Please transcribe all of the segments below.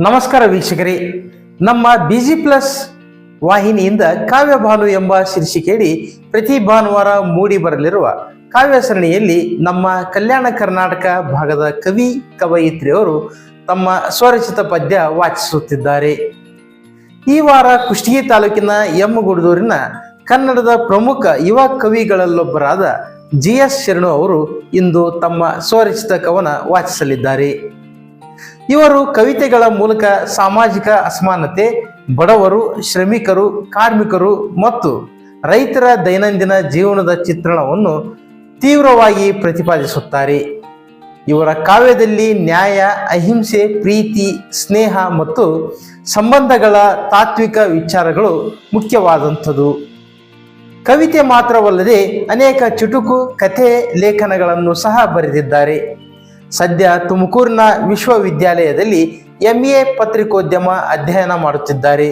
ನಮಸ್ಕಾರ ವೀಕ್ಷಕರೇ. ನಮ್ಮ ಬಿಜಿ ಪ್ಲಸ್ ವಾಹಿನಿಯಿಂದ ಕಾವ್ಯ ಭಾನು ಎಂಬ ಶೀರ್ಷಿಕೆಯಡಿ ಪ್ರತಿ ಭಾನುವಾರ ಮೂಡಿ ಬರಲಿರುವ ಕಾವ್ಯ ಸರಣಿಯಲ್ಲಿ ನಮ್ಮ ಕಲ್ಯಾಣ ಕರ್ನಾಟಕ ಭಾಗದ ಕವಿ ಕವಯಿತ್ರಿಯವರು ತಮ್ಮ ಸ್ವರಚಿತ ಪದ್ಯ ವಾಚಿಸುತ್ತಿದ್ದಾರೆ. ಈ ವಾರ ಕುಷ್ಟಗಿ ತಾಲೂಕಿನ ಎಮ್ಮಗುಡದೂರಿನ ಕನ್ನಡದ ಪ್ರಮುಖ ಯುವ ಕವಿಗಳಲ್ಲೊಬ್ಬರಾದ ಜಿ ಎಸ್ ಶರಣು ಅವರು ಇಂದು ತಮ್ಮ ಸ್ವರಚಿತ ಕವನ ವಾಚಿಸಲಿದ್ದಾರೆ. ಇವರು ಕವಿತೆಗಳ ಮೂಲಕ ಸಾಮಾಜಿಕ ಅಸಮಾನತೆ, ಬಡವರು, ಶ್ರಮಿಕರು, ಕಾರ್ಮಿಕರು ಮತ್ತು ರೈತರ ದೈನಂದಿನ ಜೀವನದ ಚಿತ್ರಣವನ್ನು ತೀವ್ರವಾಗಿ ಪ್ರತಿಪಾದಿಸುತ್ತಾರೆ. ಇವರ ಕಾವ್ಯದಲ್ಲಿ ನ್ಯಾಯ, ಅಹಿಂಸೆ, ಪ್ರೀತಿ, ಸ್ನೇಹ ಮತ್ತು ಸಂಬಂಧಗಳ ತಾತ್ವಿಕ ವಿಚಾರಗಳು ಮುಖ್ಯವಾದಂಥದ್ದು ಕವಿತೆ ಮಾತ್ರವಲ್ಲದೆ ಅನೇಕ ಚುಟುಕು, ಕಥೆ, ಲೇಖನಗಳನ್ನು ಸಹ ಬರೆದಿದ್ದಾರೆ. ಸದ್ಯ ತುಮಕೂರಿನ ವಿಶ್ವವಿದ್ಯಾಲಯದಲ್ಲಿ ಎಂಎ ಪತ್ರಿಕೋದ್ಯಮ ಅಧ್ಯಯನ ಮಾಡುತ್ತಿದ್ದಾರೆ.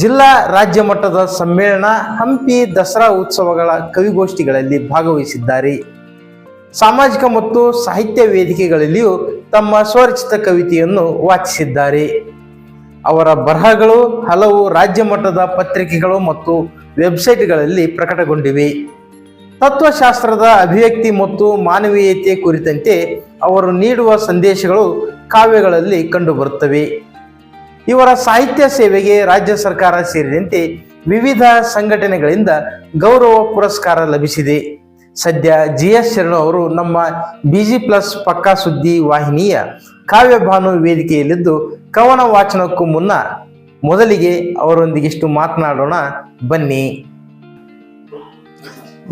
ಜಿಲ್ಲಾ ರಾಜ್ಯ ಮಟ್ಟದ ಸಮ್ಮೇಳನ ಹಂಪಿ ದಸರಾ ಉತ್ಸವಗಳ ಕವಿಗೋಷ್ಠಿಗಳಲ್ಲಿ ಭಾಗವಹಿಸಿದ್ದಾರೆ. ಸಾಮಾಜಿಕ ಮತ್ತು ಸಾಹಿತ್ಯ ವೇದಿಕೆಗಳಲ್ಲಿಯೂ ತಮ್ಮ ಸ್ವರಚಿತ ಕವಿತೆಯನ್ನು ವಾಚಿಸಿದ್ದಾರೆ. ಅವರ ಬರಹಗಳು ಹಲವು ರಾಜ್ಯ ಮಟ್ಟದ ಪತ್ರಿಕೆಗಳು ಮತ್ತು ವೆಬ್ಸೈಟ್ಗಳಲ್ಲಿ ಪ್ರಕಟಗೊಂಡಿವೆ. ತತ್ವಶಾಸ್ತ್ರದ ಅಭಿವ್ಯಕ್ತಿ ಮತ್ತು ಮಾನವೀಯತೆ ಕುರಿತಂತೆ ಅವರು ನೀಡುವ ಸಂದೇಶಗಳು ಕಾವ್ಯಗಳಲ್ಲಿ ಕಂಡುಬರುತ್ತವೆ. ಇವರ ಸಾಹಿತ್ಯ ಸೇವೆಗೆ ರಾಜ್ಯ ಸರ್ಕಾರ ಸೇರಿದಂತೆ ವಿವಿಧ ಸಂಘಟನೆಗಳಿಂದ ಗೌರವ ಪುರಸ್ಕಾರ ಲಭಿಸಿದೆ. ಸದ್ಯ ಜಿ ಎಸ್ ಶರಣು ಅವರು ನಮ್ಮ ಬಿಜಿ ಪ್ಲಸ್ ಪಕ್ಕಾ ಸುದ್ದಿ ವಾಹಿನಿಯ ಕಾವ್ಯ ಭಾನು ವೇದಿಕೆಯಲ್ಲಿದ್ದು, ಕವನ ವಾಚನಕ್ಕೂ ಮುನ್ನ ಮೊದಲಿಗೆ ಅವರೊಂದಿಗಿಷ್ಟು ಮಾತನಾಡೋಣ. ಬನ್ನಿ.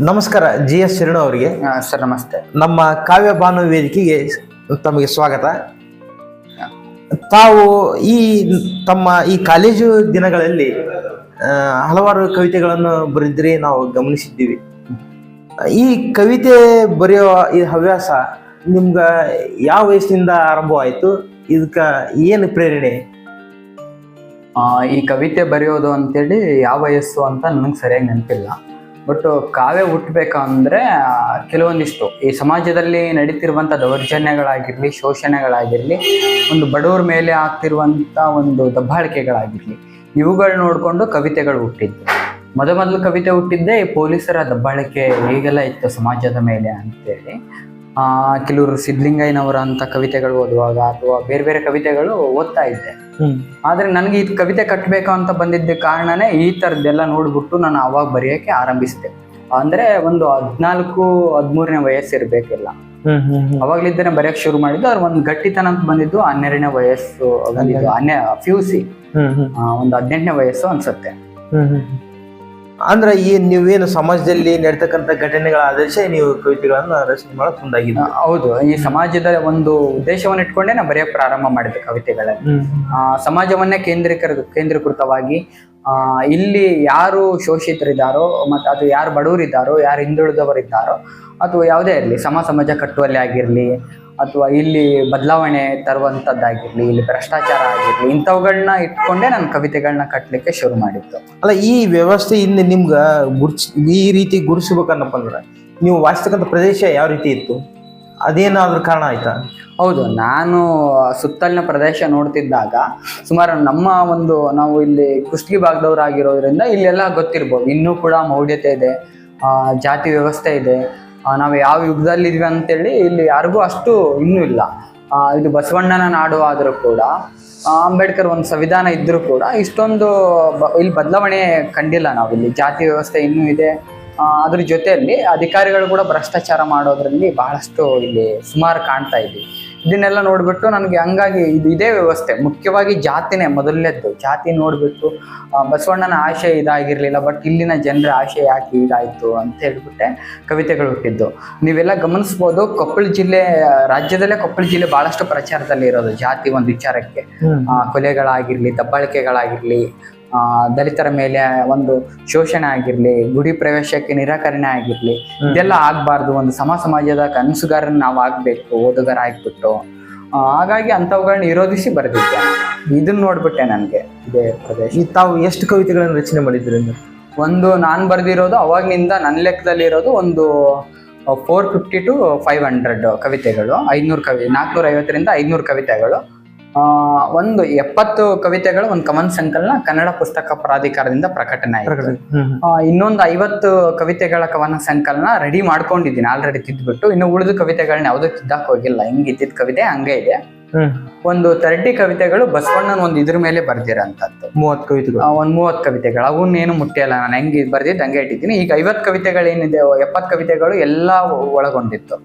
ನಮಸ್ಕಾರ ಜಿ ಎಸ್ ಶರಣು ಅವರಿಗೆ. ಸರ್ ನಮಸ್ತೆ. ನಮ್ಮ ಕಾವ್ಯ ಭಾನು ವೇದಿಕೆಗೆ ತಮಗೆ ಸ್ವಾಗತ. ತಾವು ಈ ತಮ್ಮ ಈ ಕಾಲೇಜು ದಿನಗಳಲ್ಲಿ ಹಲವಾರು ಕವಿತೆಗಳನ್ನು ಬರೆದ್ರೆ ನಾವು ಗಮನಿಸಿದ್ದೀವಿ. ಈ ಕವಿತೆ ಬರೆಯುವ ಈ ಹವ್ಯಾಸ ನಿಮ್ಗ ಯಾವ ವಯಸ್ಸಿನಿಂದ ಆರಂಭವಾಯಿತು? ಇದಕ್ಕೆ ಏನು ಪ್ರೇರಣೆ? ಈ ಕವಿತೆ ಬರೆಯೋದು ಅಂತೇಳಿ ಯಾವ ವಯಸ್ಸು ಅಂತ ನನಗೆ ಸರಿಯಾಗಿ ನೆನಪಿಲ್ಲ. ಬಟ್ ಕಾವ್ಯ ಹುಟ್ಟಬೇಕಂದ್ರೆ ಕೆಲವೊಂದಿಷ್ಟು ಈ ಸಮಾಜದಲ್ಲಿ ನಡೀತಿರುವಂಥ ದೌರ್ಜನ್ಯಗಳಾಗಿರಲಿ, ಶೋಷಣೆಗಳಾಗಿರಲಿ, ಒಂದು ಬಡವರ ಮೇಲೆ ಆಗ್ತಿರುವಂಥ ಒಂದು ದಬ್ಬಾಳಿಕೆಗಳಾಗಿರಲಿ, ಇವುಗಳು ನೋಡಿಕೊಂಡು ಕವಿತೆಗಳು ಹುಟ್ಟಿದ್ದು. ಮೊದ ಮೊದಲು ಕವಿತೆ ಹುಟ್ಟಿದ್ದೆ ಈ ಪೊಲೀಸರ ದಬ್ಬಾಳಿಕೆ ಹೇಗೆಲ್ಲ ಇತ್ತು ಸಮಾಜದ ಮೇಲೆ ಅಂತೇಳಿ. ಕೆಲವರು ಸಿದ್ಲಿಂಗಯ್ಯನವರ ಅಂತ ಕವಿತೆಗಳು ಓದುವಾಗ ಅಥವಾ ಬೇರೆ ಬೇರೆ ಕವಿತೆಗಳು ಓದ್ತಾ ಇದ್ದೆ. ಆದ್ರೆ ನನಗೆ ಈ ಕವಿತೆ ಕಟ್ಟಬೇಕು ಅಂತ ಬಂದಿದ್ದ ಕಾರಣನೇ ಈ ಥರದ್ದೆಲ್ಲ ನೋಡ್ಬಿಟ್ಟು ನಾನು ಅವಾಗ ಬರೆಯೋಕೆ ಆರಂಭಿಸಿದೆ ಅಂದ್ರೆ ಒಂದು ಹದಿನಾಲ್ಕು ಹದಿಮೂರನೇ ವಯಸ್ಸು ಇರ್ಬೇಕಿಲ್ಲ. ಅವಾಗ್ಲಿದ್ದೇನೆ ಬರೆಯಕ್ ಶುರು ಮಾಡಿದ್ದು ಅವ್ರು ಒಂದು ಗಟ್ಟಿತನ ಅಂತ ಬಂದಿದ್ದು ಹನ್ನೆರಡನೇ ವಯಸ್ಸು ಬಂದಿದ್ದು ಹನ್ನೆ ಪಿ ಯು ಸಿ. ಒಂದು ಹದಿನೆಂಟನೇ ವಯಸ್ಸು ಅನ್ಸುತ್ತೆ. ಅಂದ್ರೆ ಈ ನೀವೇನು ಸಮಾಜದಲ್ಲಿ ನಡೀತಕ್ಕಂಥ ಘಟನೆಗಳ ಆಧರಿಸಿ ನೀವು ಕವಿತೆಗಳನ್ನು ರಚನೆ ಮಾಡೋಕೆ ಮುಂದಾಗಿದೆ ಹೌದು. ಈ ಸಮಾಜದ ಒಂದು ಉದ್ದೇಶವನ್ನು ಇಟ್ಕೊಂಡೇ ನಾನು ಬರೆಯಕ್ಕೆ ಪ್ರಾರಂಭ ಮಾಡಿದೆ ಕವಿತೆಗಳಲ್ಲಿ. ಆ, ಸಮಾಜವನ್ನೇ ಕೇಂದ್ರೀಕರ ಕೇಂದ್ರೀಕೃತವಾಗಿ ಆ, ಇಲ್ಲಿ ಯಾರು ಶೋಷಿತರಿದ್ದಾರೋ ಮತ್ತು ಅದು ಯಾರು ಬಡವರಿದ್ದಾರೋ ಯಾರು ಹಿಂದುಳಿದವರಿದ್ದಾರೋ ಅಥವಾ ಯಾವುದೇ ಇರಲಿ ಸಮ ಸಮಾಜ ಕಟ್ಟುವಲ್ಲಿ ಆಗಿರಲಿ ಅಥವಾ ಇಲ್ಲಿ ಬದಲಾವಣೆ ತರುವಂಥದ್ದಾಗಿರಲಿ ಇಲ್ಲಿ ಭ್ರಷ್ಟಾಚಾರ ಆಗಿರಲಿ ಇಂಥವುಗಳನ್ನ ಇಟ್ಕೊಂಡೇ ನಾನು ಕವಿತೆಗಳನ್ನ ಕಟ್ಟಲಿಕ್ಕೆ ಶುರು ಮಾಡಿತ್ತು ಅಲ್ಲ ಈ ವ್ಯವಸ್ಥೆ ವ್ಯವಸ್ಥೆಯಿಂದ ನಿಮ್ಗೆ ಗುರ್ಸ್ ಈ ರೀತಿ ಗುರುಸ್ಬೇಕನ್ನಪ್ಪ ಅಂದ್ರೆ ನೀವು ವಾಸಿಸ್ತಕ್ಕಂಥ ಪ್ರದೇಶ ಯಾವ ರೀತಿ ಇತ್ತು? ಅದೇನಾದ್ರೂ ಕಾರಣ ಆಯ್ತಾ? ಹೌದು ನಾನು ಸುತ್ತಲಿನ ಪ್ರದೇಶ ನೋಡ್ತಿದ್ದಾಗ ಸುಮಾರು ನಮ್ಮ ಒಂದು ನಾವು ಇಲ್ಲಿ ಕುಷ್ಟಗಿ ಭಾಗದವರಾಗಿರೋದ್ರಿಂದ ಇಲ್ಲೆಲ್ಲ ಗೊತ್ತಿರ್ಬೋದು. ಇನ್ನೂ ಕೂಡ ಮೌಢ್ಯತೆ ಇದೆ ಜಾತಿ ವ್ಯವಸ್ಥೆ ಇದೆ ನಾವು ಯಾವ ಯುಗದಲ್ಲಿದ್ವಿ ಅಂತೇಳಿ ಇಲ್ಲಿ ಯಾರಿಗೂ ಅಷ್ಟು ಇನ್ನೂ ಇಲ್ಲ. ಇದು ಬಸವಣ್ಣನ ನಾಡು ಆದರೂ ಕೂಡ ಅಂಬೇಡ್ಕರ್ ಒಂದು ಸಂವಿಧಾನ ಇದ್ದರೂ ಕೂಡ ಇಷ್ಟೊಂದು ಬ- ಇಲ್ಲಿ ಬದಲಾವಣೆ ಕಂಡಿಲ್ಲ ನಾವು ಇಲ್ಲಿ. ಜಾತಿ ವ್ಯವಸ್ಥೆ ಇನ್ನೂ ಇದೆ. ಅದ್ರ ಜೊತೆಯಲ್ಲಿ ಅಧಿಕಾರಿಗಳು ಕೂಡ ಭ್ರಷ್ಟಾಚಾರ ಮಾಡೋದ್ರಲ್ಲಿ ಬಹಳಷ್ಟು ಇಲ್ಲಿ ಸುಮಾರು ಕಾಣ್ತಾ ಇದ್ವಿ. ಇದನ್ನೆಲ್ಲ ನೋಡಿಬಿಟ್ಟು ನನಗೆ ಹಂಗಾಗಿ ಇದು ಇದೇ ವ್ಯವಸ್ಥೆ. ಮುಖ್ಯವಾಗಿ ಜಾತಿನೇ ಮೊದಲನೇದ್ದು. ಜಾತಿ ನೋಡಿಬಿಟ್ಟು ಬಸವಣ್ಣನ ಆಶಯ ಇದಾಗಿರಲಿಲ್ಲ ಬಟ್ ಇಲ್ಲಿನ ಜನರ ಆಶಯ ಯಾಕೆ ಇದಾಯಿತು ಅಂತ ಹೇಳ್ಬಿಟ್ಟೆ ಕವಿತೆಗಳು ಹುಟ್ಟಿದ್ದು. ನೀವೆಲ್ಲ ಗಮನಿಸ್ಬೋದು ಕೊಪ್ಪಳ ಜಿಲ್ಲೆ ರಾಜ್ಯದಲ್ಲೇ ಕೊಪ್ಪಳ ಜಿಲ್ಲೆ ಬಹಳಷ್ಟು ಪ್ರಚಾರದಲ್ಲಿ ಇರೋದು ಜಾತಿ ಒಂದು ವಿಚಾರಕ್ಕೆ. ಕೊಲೆಗಳಾಗಿರಲಿ ದಬ್ಬಾಳಿಕೆಗಳಾಗಿರಲಿ ದಲಿತರ ಮೇಲೆ ಒಂದು ಶೋಷಣೆ ಆಗಿರ್ಲಿ ಗುಡಿ ಪ್ರವೇಶಕ್ಕೆ ನಿರಾಕರಣೆ ಆಗಿರ್ಲಿ ಇದೆಲ್ಲ ಆಗ್ಬಾರ್ದು. ಒಂದು ಸಮ ಸಮಾಜದ ಕನಸುಗಾರನ್ ನಾವು ಆಗ್ಬೇಕು ಓದುಗಾರ ಆಗ್ಬಿಟ್ಟು. ಹಾಗಾಗಿ ಅಂಥವುಗಳನ್ನ ವಿರೋಧಿಸಿ ಬರೆದಿದ್ದೆ. ಇದನ್ನ ನೋಡ್ಬಿಟ್ಟೆ ನನಗೆ ಇದೇ ಪ್ರದೇಶ. ಈ ತಾವು ಎಷ್ಟು ಕವಿತೆಗಳನ್ನು ರಚನೆ ಮಾಡಿದ್ರಿ ಒಂದು ನಾನು ಬರ್ದಿರೋದು ಅವಾಗಿನಿಂದ ನನ್ನ ಲೆಕ್ಕದಲ್ಲಿ ಇರೋದು ಒಂದು four fifty to five hundred ಕವಿತೆಗಳು ಐನೂರು ಕವಿ ನಾಲ್ಕುನೂರ ಐವತ್ತರಿಂದ ಐನೂರು ಕವಿತೆಗಳು. ಒಂದು ಎಪ್ಪತ್ತು ಕವಿತೆಗಳು ಒಂದು ಕವನ ಸಂಕಲನ ಕನ್ನಡ ಪುಸ್ತಕ ಪ್ರಾಧಿಕಾರದಿಂದ ಪ್ರಕಟಣೆ ಆಯಿತು. ಆ, ಇನ್ನೊಂದು ಐವತ್ತು ಕವಿತೆಗಳ ಕವನ ಸಂಕಲನ ರೆಡಿ ಮಾಡ್ಕೊಂಡಿದ್ದೀನಿ ಆಲ್ರೆಡಿ ತಿದ್ಬಿಟ್ಟು ಇನ್ನು ಉಳಿದ ಕವಿತೆಗಳನ್ನ ಯಾವುದೂ ತಿದ್ದಕ್ ಹೋಗಿಲ್ಲ. ಹಿಂಗ್ ಇದ್ದಿದ್ ಕವಿತೆ ಹಂಗೆ ಇದೆ. ಒಂದು ತರ್ಟಿ ಕವಿತೆಗಳು ಬಸವಣ್ಣನ ಒಂದು ಇದ್ರ ಮೇಲೆ ಬರ್ದಿರಂತದ್ದು ಮೂವತ್ತು ಕವಿತೆಗಳು. ಆ, ಒಂದ್ ಮೂವತ್ ಕವಿತೆಗಳು. ಏನು ಮುಟ್ಟಿಯಲ್ಲ ನಾನು ಹೆಂಗೆ ಬರ್ದಿದ್ದು ಹಂಗೆ ಇಟ್ಟಿದ್ದೀನಿ. ಈಗ ಐವತ್ ಕವಿತೆಗಳು ಏನಿದೆ ಎಪ್ಪತ್ ಕವಿತೆಗಳು ಎಲ್ಲಾ ಒಳಗೊಂಡಿತ್ತು.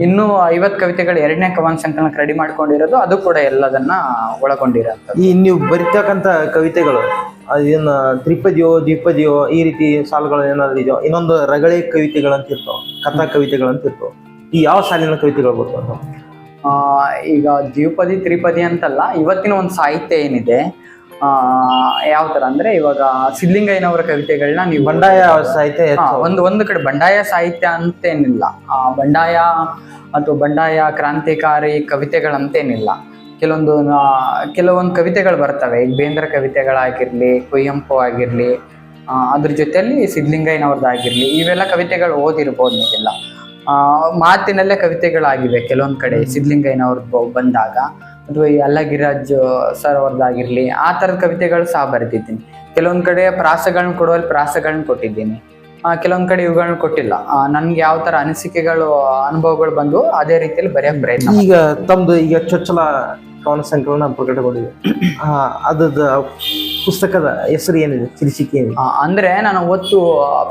ಇನ್ನು ಐವತ್ ಕವಿತೆಗಳು ಎರಡನೇ ಕವನ ಸಂಕಲನಕ್ಕೆ ರೆಡಿ ಮಾಡ್ಕೊಂಡಿರೋದು ಅದು ಕೂಡ ಎಲ್ಲದನ್ನ ಒಳಗೊಂಡಿರಂತ ಈ ನೀವು ಬರಿತಕ್ಕಂತ ಕವಿತೆಗಳು ಅದೇನ ತ್ರಿಪದಿಯೋ ದ್ವಿಪದಿಯೋ ಈ ರೀತಿ ಸಾಲುಗಳು ಏನಾದ್ರು ಇದೆಯೋ ಇನ್ನೊಂದು ರಗಳೆ ಕವಿತೆಗಳಂತಿರ್ತಾವ ಕಥಾ ಕವಿತೆಗಳಂತಿರ್ತಾವ ಈ ಯಾವ ಸಾಲಿನ ಕವಿತೆಗಳು ಬರ್ತಾವ? ಈಗ ದ್ವಿಪದಿ ತ್ರಿಪದಿ ಅಂತಲ್ಲ ಇವತ್ತಿನ ಒಂದು ಸಾಹಿತ್ಯ ಏನಿದೆ ಆ ಯಾವ ತರ ಅಂದ್ರೆ ಇವಾಗ ಸಿದ್ಧಲಿಂಗಯ್ಯನವರ ಕವಿತೆಗಳನ್ನ ನೀವು ಬಂಡಾಯ ಸಾಹಿತ್ಯ. ಒಂದು ಒಂದು ಕಡೆ ಬಂಡಾಯ ಸಾಹಿತ್ಯ ಅಂತೇನಿಲ್ಲ. ಆ, ಬಂಡಾಯ ಅಥವಾ ಬಂಡಾಯ ಕ್ರಾಂತಿಕಾರಿ ಕವಿತೆಗಳಂತೇನಿಲ್ಲ. ಕೆಲವೊಂದು ಕೆಲವೊಂದು ಕವಿತೆಗಳು ಬರ್ತವೆ. ಈಗ ಬೇಂದ್ರ ಕವಿತೆಗಳಾಗಿರ್ಲಿ ಕುಯ್ಯಂಪು ಆಗಿರಲಿ ಅದ್ರ ಜೊತೆಯಲ್ಲಿ ಸಿದ್ಲಿಂಗಯ್ಯನವ್ರದ್ದಾಗಿರ್ಲಿ ಇವೆಲ್ಲ ಕವಿತೆಗಳು ಓದಿರ್ಬೋದು ನೀವೆಲ್ಲ. ಮಾತಿನಲ್ಲೇ ಕವಿತೆಗಳಾಗಿವೆ. ಕೆಲವೊಂದು ಕಡೆ ಸಿದ್ಲಿಂಗಯ್ಯನವ್ರದ್ದು ಬಂದಾಗ ಅಥವಾ ಈ ಅಲ್ಲಗಿರಾಜ್ ಸರ್ ಅವ್ರದ್ದಾಗಿರ್ಲಿ ಆ ಥರದ ಕವಿತೆಗಳು ಸಹ ಬರೆದಿದ್ದೀನಿ. ಕೆಲವೊಂದ್ ಕಡೆ ಪ್ರಾಸಗಳನ್ನ ಕೊಡುವಲ್ಲಿ ಪ್ರಾಸಗಳನ್ನ ಕೊಟ್ಟಿದ್ದೀನಿ. ಆ, ಕೆಲವೊಂದ್ ಕಡೆ ಇವುಗಳನ್ನ ಕೊಟ್ಟಿಲ್ಲ. ನನ್ಗೆ ಯಾವ ತರ ಅನಿಸಿಕೆಗಳು ಅನುಭವಗಳು ಬಂದು ಅದೇ ರೀತಿಯಲ್ಲಿ ಬರೆಯೋ ಪ್ರಯತ್ನ ಈಗ ತಮ್ಮದು ಈಗ ಚೊಚ್ಚಲ ಕವನ ಸಂಕಲನ ಪ್ರಕಟಗೊಂಡಿದೆ ಅದ್ರದ್ದು ಪುಸ್ತಕದ ಹೆಸರು ಏನಿದೆ? ಶೀರ್ಷಿಕೆ ಏನಿದೆ? ಆ, ಅಂದ್ರೆ ನಾನು ಅವತ್ತು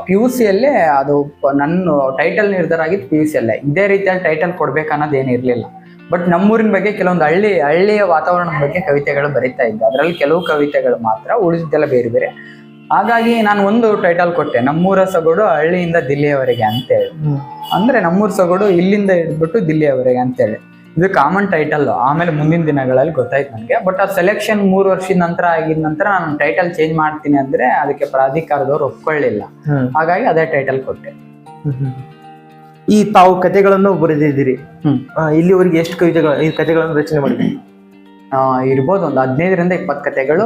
ಪಿ ಯು ಸಿಯಲ್ಲೇ ಅದು ಪ- ನನ್ನ ಟೈಟಲ್ ನಿರ್ಧಾರ ಆಗಿದ್ದು ಪಿ ಯು ಸಿಯಲ್ಲೇ ಇದೇ ರೀತಿಯಲ್ಲಿ ಟೈಟಲ್ ಕೊಡ್ಬೇಕನ್ನೋದು ಏನು ಇರಲಿಲ್ಲ. ಬಟ್ ನಮ್ಮೂರಿನ ಬಗ್ಗೆ ಕೆಲವೊಂದು ಹಳ್ಳಿ ಹಳ್ಳಿಯ ವಾತಾವರಣದ ಬಗ್ಗೆ ಕವಿತೆಗಳು ಬರೀತಾ ಇದ್ದೆ. ಅದರಲ್ಲಿ ಕೆಲವು ಕವಿತೆಗಳು ಮಾತ್ರ ಉಳಿದಿದ್ದೆಲ್ಲ ಬೇರೆ ಬೇರೆ. ಹಾಗಾಗಿ ನಾನು ಒಂದು ಟೈಟಲ್ ಕೊಟ್ಟೆ ನಮ್ಮೂರ ಸೊಗಡು ಹಳ್ಳಿಯಿಂದ ದಿಲ್ಲಿಯವರೆಗೆ ಅಂತೇಳಿ. ಅಂದ್ರೆ ನಮ್ಮೂರ ಸೊಗಡು ಇಲ್ಲಿಂದ ಹಿಡಿದ್ಬಿಟ್ಟು ದಿಲ್ಲಿಯವರೆಗೆ ಅಂತೇಳಿ. ಇದು ಕಾಮನ್ ಟೈಟಲ್ ಆಮೇಲೆ ಮುಂದಿನ ದಿನಗಳಲ್ಲಿ ಗೊತ್ತಾಯ್ತು ನನಗೆ. ಬಟ್ ಆ ಸೆಲೆಕ್ಷನ್ ಮೂರು ವರ್ಷದ ನಂತರ ಆಗಿದ ನಂತರ ನಾನು ಟೈಟಲ್ ಚೇಂಜ್ ಮಾಡ್ತೀನಿ ಅಂದ್ರೆ ಅದಕ್ಕೆ ಪ್ರಾಧಿಕಾರದವ್ರು ಒಪ್ಕೊಳ್ಳಿಲ್ಲ. ಹಾಗಾಗಿ ಅದೇ ಟೈಟಲ್ ಕೊಟ್ಟೆ. ಈ ತಾವು ಕಥೆಗಳನ್ನು ಬರೆದಿದ್ದೀರಿ. ಇಲ್ಲಿವರೆಗೆ ಎಷ್ಟು ಕವಿತೆಗಳು ಈ ಕಥೆಗಳನ್ನು ರಚನೆ ಮಾಡಿದ್ದೀರಿ ಆ, ಇರ್ಬೋದು ಒಂದು ಹದಿನೈದರಿಂದ ಇಪ್ಪತ್ತು ಕತೆಗಳು.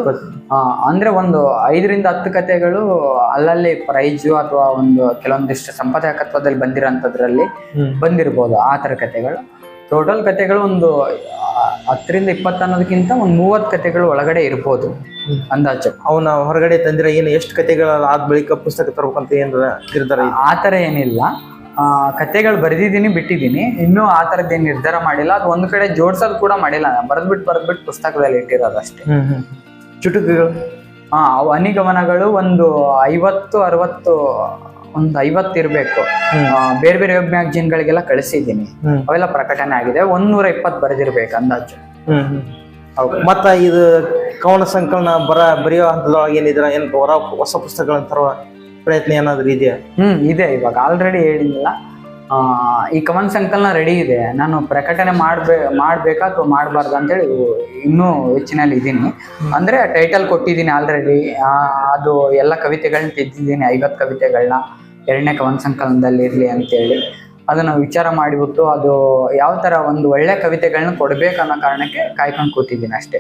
ಅಂದ್ರೆ ಒಂದು ಐದರಿಂದ ಹತ್ತು ಕತೆಗಳು ಅಲ್ಲಲ್ಲಿ ಪ್ರೈಜು ಅಥವಾ ಒಂದು ಕೆಲವೊಂದಿಷ್ಟು ಸಂಪಾದಕತ್ವದಲ್ಲಿ ಬಂದಿರೋಂಥದ್ರಲ್ಲಿ. ಬಂದಿರ್ಬೋದು ಆ ಥರ ಕತೆಗಳು. ಟೋಟಲ್ ಕತೆಗಳು ಒಂದು ಹತ್ತರಿಂದ ಇಪ್ಪತ್ತು ಅನ್ನೋದಕ್ಕಿಂತ ಒಂದು ಮೂವತ್ತು ಕತೆಗಳು ಒಳಗಡೆ ಇರ್ಬೋದು ಅಂದಾಜು. ಅವನ ಹೊರಗಡೆ ತಂದಿರ ಏನು ಎಷ್ಟು ಕತೆಗಳ ಆದ ಬಳಿಕ ಪುಸ್ತಕ ತರ್ಬೇಕಂತ ಏನು ನಿರ್ಧಾರ ಆ ಥರ ಏನಿಲ್ಲ. ಕತೆಗಳು ಬರೆದಿದ್ದೀನಿ ಬಿಟ್ಟಿದ್ದೀನಿ. ಇನ್ನೂ ಆ ಥರದ್ದೇನು ನಿರ್ಧಾರ ಮಾಡಿಲ್ಲ. ಅದು ಒಂದು ಕಡೆ ಜೋಡ್ಸೋದು ಕೂಡ ಮಾಡಿಲ್ಲ. ನಾನು ಬರೆದ್ಬಿಟ್ಟು ಬರೆದ್ಬಿಟ್ಟು ಪುಸ್ತಕದಲ್ಲಿ ಇಟ್ಟಿರೋದು ಅಷ್ಟೇ. ಚುಟುಕುಗಳು? ಹಾಂ ಅವು ಅನಿಗಮನಗಳು ಒಂದು ಐವತ್ತು ಅರವತ್ತು ಒಂದು ಐವತ್ ಇರಬೇಕು. ಬೇರೆ ಬೇರೆ ವೆಬ್ ಮ್ಯಾಗಜಿನ್ಗಳಿಗೆಲ್ಲ ಗಳಿಗೆಲ್ಲ ಕಳಿಸಿದೀನಿ ಅವೆಲ್ಲ ಪ್ರಕಟಣೆ ಆಗಿದೆ. ಒಂದ್ನೂರ ಇಪ್ಪತ್ತು ಬರೆದಿರ್ಬೇಕು ಅಂದಾಜು. ಹ್ಮ್ ಹ್ಮ್. ಮತ್ತ ಇದು ಕವನ ಸಂಕಲನ ಬರ ಬರೆಯೋ ಹಂತದೊಳಗೆ ಏನಿದ್ರ ಏನ್ ಹೊರ ಹೊಸ ಪುಸ್ತಕಗಳನ್ನ ತರುವ ಪ್ರಯತ್ನ ಏನಾದ್ರು ಇದೆಯಾ? ಹ್ಮ್ ಇದೆ ಇವಾಗ. ಆಲ್ರೆಡಿ ಹೇಳಿಲ್ಲ ಆ, ಈ ಕವನ ಸಂಕಲನ ರೆಡಿ ಇದೆ. ನಾನು ಪ್ರಕಟಣೆ ಮಾಡ್ಬೇ ಮಾಡಬೇಕಾ ಅಥವಾ ಮಾಡಬಾರ್ದು ಅಂತೇಳಿ ಇನ್ನೂ ಹೆಚ್ಚಿನಲ್ಲಿ ಇದ್ದೀನಿ. ಅಂದರೆ ಟೈಟಲ್ ಕೊಟ್ಟಿದ್ದೀನಿ ಆಲ್ರೆಡಿ ಅದು ಎಲ್ಲ ಕವಿತೆಗಳನ್ನ ತೆಗೆದಿದ್ದೀನಿ ಐವತ್ತು ಕವಿತೆಗಳನ್ನ ಎರಡನೇ ಕವನ ಸಂಕಲನದಲ್ಲಿ ಇರಲಿ ಅಂತೇಳಿ ಅದನ್ನು ವಿಚಾರ ಮಾಡಿಬಿಟ್ಟು ಅದು ಯಾವ ಥರ ಒಂದು ಒಳ್ಳೆ ಕವಿತೆಗಳನ್ನ ಕೊಡ್ಬೇಕನ್ನೋ ಕಾರಣಕ್ಕೆ ಕಾಯ್ಕೊಂಡು ಕೂತಿದ್ದೀನಿ ಅಷ್ಟೇ.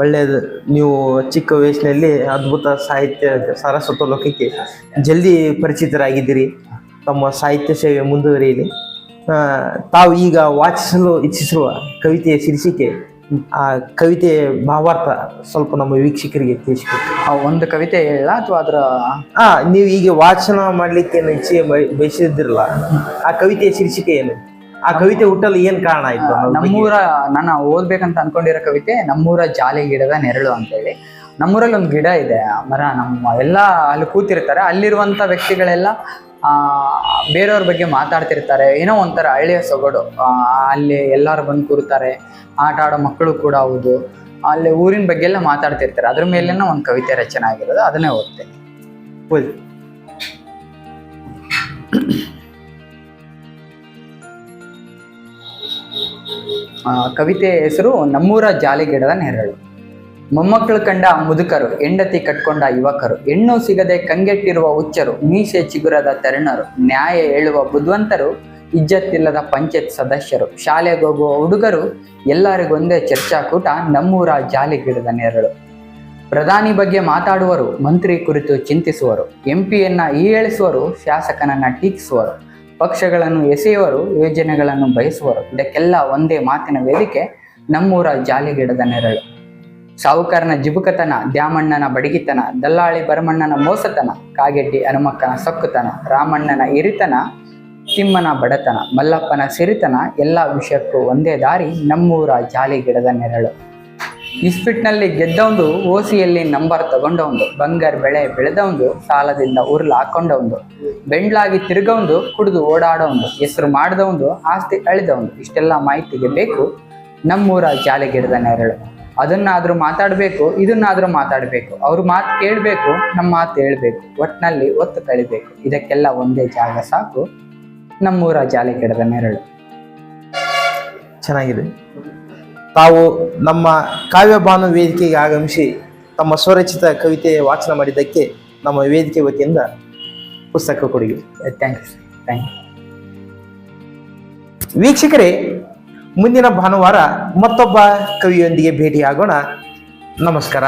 ಒಳ್ಳೆಯದು ನೀವು ಚಿಕ್ಕ ವಯಸ್ಸಿನಲ್ಲಿ ಅದ್ಭುತ ಸಾಹಿತ್ಯ ಸಾರಸ್ವತ ಲೋಕಕ್ಕೆ ಜಲ್ದಿ ಪರಿಚಿತರಾಗಿದ್ದೀರಿ. ತಮ್ಮ ಸಾಹಿತ್ಯ ಸೇವೆ ಮುಂದುವರಿಯಲಿ. ತಾವು ಈಗ ವಾಚಿಸಲು ಇಚ್ಛಿಸಿರುವ ಕವಿತೆಯ ಶೀರ್ಷಿಕೆ ಆ ಕವಿತೆಯ ಭಾವಾರ್ಥ ಸ್ವಲ್ಪ ನಮ್ಮ ವೀಕ್ಷಕರಿಗೆ ತಿಳಿಸಿಕೊಡಿ ಆ ಒಂದು ಕವಿತೆ ಹೇಳ ಅಥವಾ ಅದರ ಆ ನೀವು ಈಗ ವಾಚನ ಮಾಡ್ಲಿಕ್ಕೆ ಏನು ಇಚ್ಛೆ ಬಯಸಿದ್ದಿರಲ್ಲ. ಬಯಸಿದಿರಲ್ಲ ಆ ಕವಿತೆಯ ಶೀರ್ಷಿಕೆ ಏನು? ಆ ಕವಿತೆ ಹುಟ್ಟಲು ಏನ್ ಕಾರಣ ಆಯ್ತು. ನಮ್ಮೂರ ನಾನು ಓದ್ಬೇಕಂತ ಅನ್ಕೊಂಡಿರೋ ಕವಿತೆ ನಮ್ಮೂರ ಜಾಲಿ ಗಿಡದ ನೆರಳು ಅಂತೇಳಿ. ನಮ್ಮೂರಲ್ಲಿ ಒಂದು ಗಿಡ ಇದೆ. ಮರ ನಮ್ಮ ಎಲ್ಲ ಅಲ್ಲಿ ಕೂತಿರ್ತಾರೆ. ಅಲ್ಲಿರುವಂತ ವ್ಯಕ್ತಿಗಳೆಲ್ಲ ಬೇರೆಯವ್ರ ಬಗ್ಗೆ ಮಾತಾಡ್ತಿರ್ತಾರೆ. ಏನೋ ಒಂಥರ ಹಳ್ಳಿಯ ಸೊಗಡು. ಅಲ್ಲಿ ಎಲ್ಲರೂ ಬಂದು ಕೂರ್ತಾರೆ. ಆಟ ಆಡೋ ಮಕ್ಕಳು ಕೂಡ ಹೌದು. ಅಲ್ಲಿ ಊರಿನ ಬಗ್ಗೆ ಎಲ್ಲ ಮಾತಾಡ್ತಿರ್ತಾರೆ. ಅದ್ರ ಮೇಲೇ ಒಂದು ಕವಿತೆ ರಚನೆ ಆಗಿರೋದು. ಅದನ್ನೇ ಓದ್ತೇನೆ. ಓದಿ. ಆ, ಕವಿತೆ ಹೆಸರು ನಮ್ಮೂರ ಜಾಲಿಗಿಡದ ನೆರಳು. ಮೊಮ್ಮಕ್ಕಳು ಕಂಡ ಮುದುಕರು, ಹೆಂಡತಿ ಕಟ್ಕೊಂಡ ಯುವಕರು, ಹೆಣ್ಣು ಸಿಗದೆ ಕಂಗೆಟ್ಟಿರುವ ಹುಚ್ಚರು, ಮೀಸೆ ಚಿಗುರದ ತರುಣರು, ನ್ಯಾಯ ಹೇಳುವ ಬುದ್ಧವಂತರು ಇಜ್ಜತ್ತಿಲ್ಲದ ಪಂಚಾಯತ್ ಸದಸ್ಯರು, ಶಾಲೆಗೆ ಹೋಗುವ ಹುಡುಗರು, ಎಲ್ಲರಿಗೊಂದೇ ಚರ್ಚಾಕೂಟ ನಮ್ಮೂರ ಜಾಲಿಗಿಡದ ನೆರಳು. ಪ್ರಧಾನಿ ಬಗ್ಗೆ ಮಾತಾಡುವರು, ಮಂತ್ರಿ ಕುರಿತು ಚಿಂತಿಸುವರು, ಎಂಪಿಯನ್ನ ಏಳಿಸುವರು ಶಾಸಕನನ್ನ ಟೀಕಿಸುವರು, ಪಕ್ಷಗಳನ್ನು ಎಸೆಯುವರು, ಯೋಜನೆಗಳನ್ನು ಬಯಸುವರು, ಇದಕ್ಕೆಲ್ಲ ಒಂದೇ ಮಾತಿನ ವೇದಿಕೆ ನಮ್ಮೂರ ಜಾಲಿಗಿಡದ ನೆರಳು. ಸಾಹುಕಾರನ ಜಿಬುಕತನ, ದ್ಯಾಮಣ್ಣನ ಬಡಗಿತನ, ದಲ್ಲಾಳಿ ಭರಮಣ್ಣನ ಮೋಸತನ ಕಾಗೆಡ್ಡಿ ಹನುಮಕ್ಕನ ಸೊಕ್ಕುತನ, ರಾಮಣ್ಣನ ಇರಿತನ, ತಿಮ್ಮನ ಬಡತನ, ಮಲ್ಲಪ್ಪನ ಸಿರಿತನ, ಎಲ್ಲ ವಿಷಯಕ್ಕೂ ಒಂದೇ ದಾರಿ ನಮ್ಮೂರ ಜಾಲಿ ಗಿಡದ ನೆರಳು. ಇಸ್ಪಿಟ್ನಲ್ಲಿ ಗೆದ್ದವಂದು ಓಸಿಯಲ್ಲಿ ನಂಬರ್ ತಗೊಂಡವಂದು ಬಂಗಾರ ಬೆಳೆ ಬೆಳೆದವಂದು ಸಾಲದಿಂದ ಉರ್ಲ್ ಹಾಕೊಂಡವಂದು ಬೆಂಡ್ಲಾಗಿ ತಿರುಗವಂದು ಕುಡಿದು ಓಡಾಡೋಂದು ಹೆಸರು ಮಾಡಿದವಂದು ಆಸ್ತಿ ಅಳಿದವಂದು ಇಷ್ಟೆಲ್ಲ ಮಾಹಿತಿಗೆ ಬೇಕು ನಮ್ಮೂರ ಜಾಲಿ ಗಿಡದ ನೆರಳು. ಅದನ್ನಾದ್ರೂ ಮಾತಾಡಬೇಕು ಇದನ್ನಾದರೂ ಮಾತಾಡಬೇಕು. ಅವ್ರ ಮಾತು ಕೇಳಬೇಕು ನಮ್ಮ ಮಾತು ಹೇಳಬೇಕು. ಒಟ್ಟಿನಲ್ಲಿ ಒತ್ತು ಕಳಿಬೇಕು. ಇದಕ್ಕೆಲ್ಲ ಒಂದೇ ಜಾಗ ಸಾಕು. ನಮ್ಮೂರ ಕೆಡದ ನೆರಳು. ಚೆನ್ನಾಗಿದೆ. ತಾವು ನಮ್ಮ ಕಾವ್ಯಭಾನು ವೇದಿಕೆಗೆ ಆಗಮಿಸಿ ತಮ್ಮ ಸ್ವರಚಿತ ಕವಿತೆ ವಾಚನ ಮಾಡಿದ್ದಕ್ಕೆ ನಮ್ಮ ವೇದಿಕೆ ವತಿಯಿಂದ ಪುಸ್ತಕ ಕೊಡುಗೆ. ಥ್ಯಾಂಕ್ ಯು ಥ್ಯಾಂಕ್ ಯು ವೀಕ್ಷಕರೇ ಮುಂದಿನ ಭಾನುವಾರ ಮತ್ತೊಬ್ಬ ಕವಿಯೊಂದಿಗೆ ಭೇಟಿಯಾಗೋಣ. ನಮಸ್ಕಾರ.